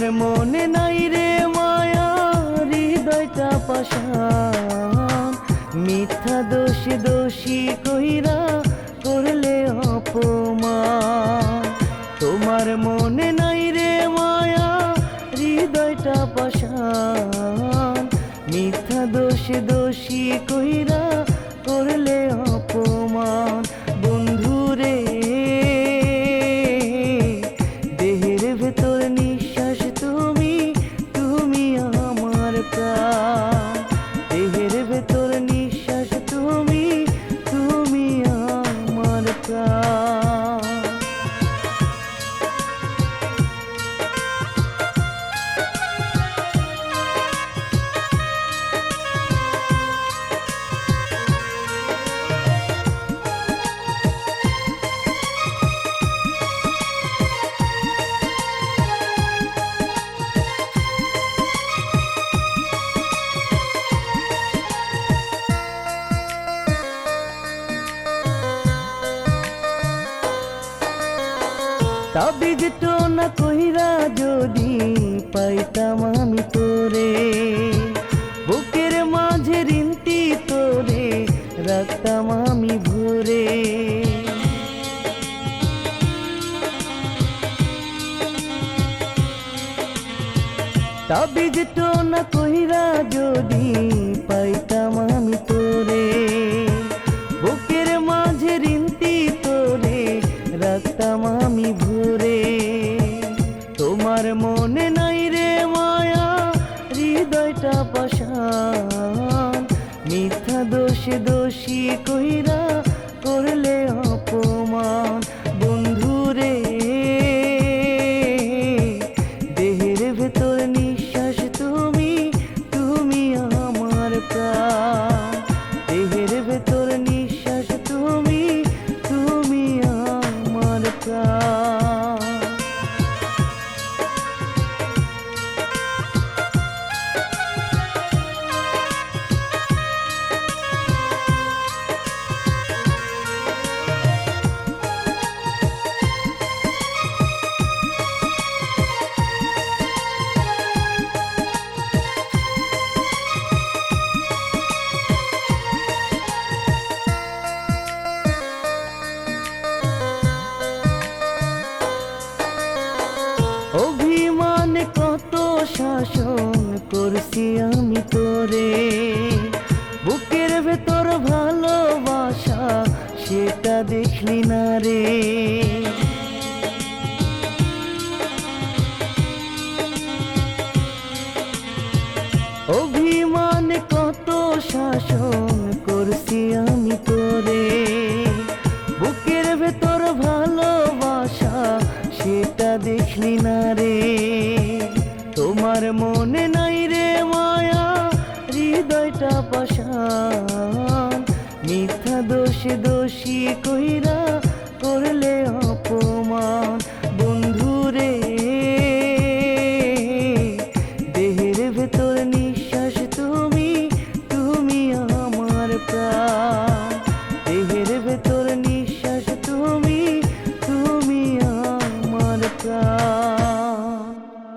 তোমার মনে নাই রে মায়া, হৃদয়টা পাশান মিথ্যা দোষী দোষী কইরা করলে অপমান। তোমার মনে নাই রে মায়া, হৃদয়টা পাশান মিথ্যা দোষী দোষী কইরা তাবিজ তো না কইরা যদি পাইতাম আমি তোরে। বুকের মাঝে রিন্তি তোরে রাখতাম আমি ভরে। তাবিজ তো না কইরা যদি পাইতাম আমি তোরে। হৃদয়টা পাশান মিথ্যা দোষে দোষী কইরা শাসন করছি আমি তোরে। বুকের ভেতর ভালোবাসা, সেটা দেখলি না রে। অভিমান কত শাসন করছি আমি তোরে। বুকের ভেতর ভালোবাসা, সেটা দেখলি না রে। পাশান মিথ্যা দোষে দোষী কইরা করলে